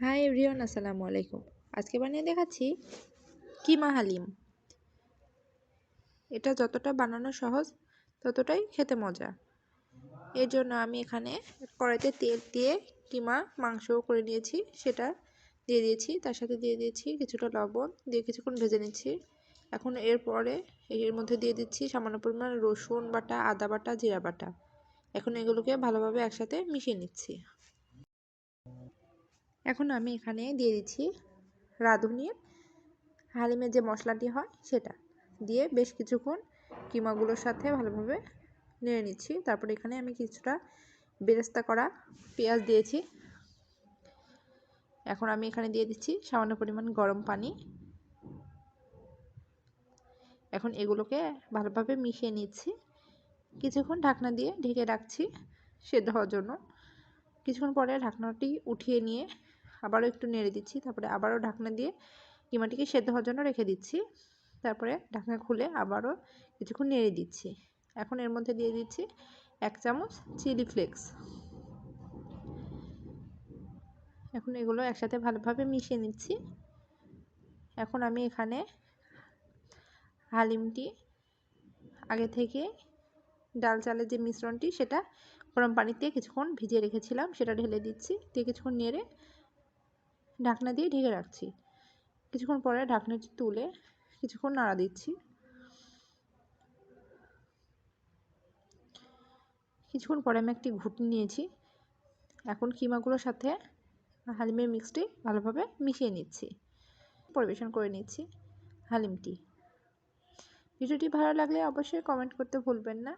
Hi everyone, আসসালামু আলাইকুম। আজকে বানিয়ে দেখাচ্ছি কিমা হালিম এটা যতটা বানানো সহজ, ততটাই খেতে মজা। এর জন্য আমি এখানে কড়াইতে তেল দিয়ে কিমা মাংসও করে নিয়েছি, সেটা দিয়ে দিয়েছি। তার সাথে দিয়ে দিয়েছি কিছুটা লবণ, দিয়ে কিছুক্ষণ ভেজে নিচ্ছি। এখন এরপরে এর মধ্যে দিয়ে দিচ্ছি সামান্য পরিমাণ রসুন বাটা, আদা বাটা, জিরা বাটা। এখন এগুলোকে ভালোভাবে একসাথে মিশিয়ে নিচ্ছি। এখন আমি এখানে দিয়ে দিচ্ছি রাঁধুনির হালিমের যে মশলাটি হয় সেটা দিয়ে বেশ কিছুক্ষণ কিমাগুলোর সাথে ভালোভাবে নেড়ে নিচ্ছি। তারপর এখানে আমি কিছুটা বেরেস্তা করা পেঁয়াজ দিয়েছি। এখন আমি এখানে দিয়ে দিচ্ছি সামান্য পরিমাণ গরম পানি। এখন এগুলোকে ভালোভাবে মিশিয়ে নিচ্ছি। কিছুক্ষণ ঢাকনা দিয়ে ঢেকে রাখছি সেদ্ধ হওয়ার জন্য। কিছুক্ষণ পরে ঢাকনাটি উঠিয়ে নিয়ে আবারও একটু নেড়ে দিচ্ছি, তারপরে আবারও ঢাকনা দিয়ে কিমাটিকে সেদ্ধ হওয়ার জন্য রেখে দিচ্ছি। তারপরে ঢাকনা খুলে আবারও কিছুক্ষণ নেড়ে দিচ্ছি। এখন এর মধ্যে দিয়ে দিচ্ছি এক চামচ চিলি ফ্লেক্স। এখন এগুলো একসাথে ভালোভাবে মিশিয়ে নিচ্ছি। এখন আমি এখানে হালিমটি আগে থেকে ডাল চালের যে মিশ্রণটি, সেটা গরম পানিতে কিছুক্ষণ ভিজিয়ে রেখেছিলাম, সেটা ঢেলে দিচ্ছি। দিয়ে কিছুক্ষণ নেড়ে ঢাকনা দিয়ে ঢেকে রাখছি। কিছুক্ষণ পরে ঢাকনাটি তুলে কিছুক্ষণ নাড়া দিচ্ছি। কিছুক্ষণ পরে আমি একটি ঘুটনি নিয়েছি। এখন কিমাগুলোর সাথে হালিমের মিক্সটি ভালোভাবে মিশিয়ে নিচ্ছি। পরিবেশন করে নিচ্ছি হালিমটি। ভিডিওটি ভালো লাগলে অবশ্যই কমেন্ট করতে ভুলবেন না।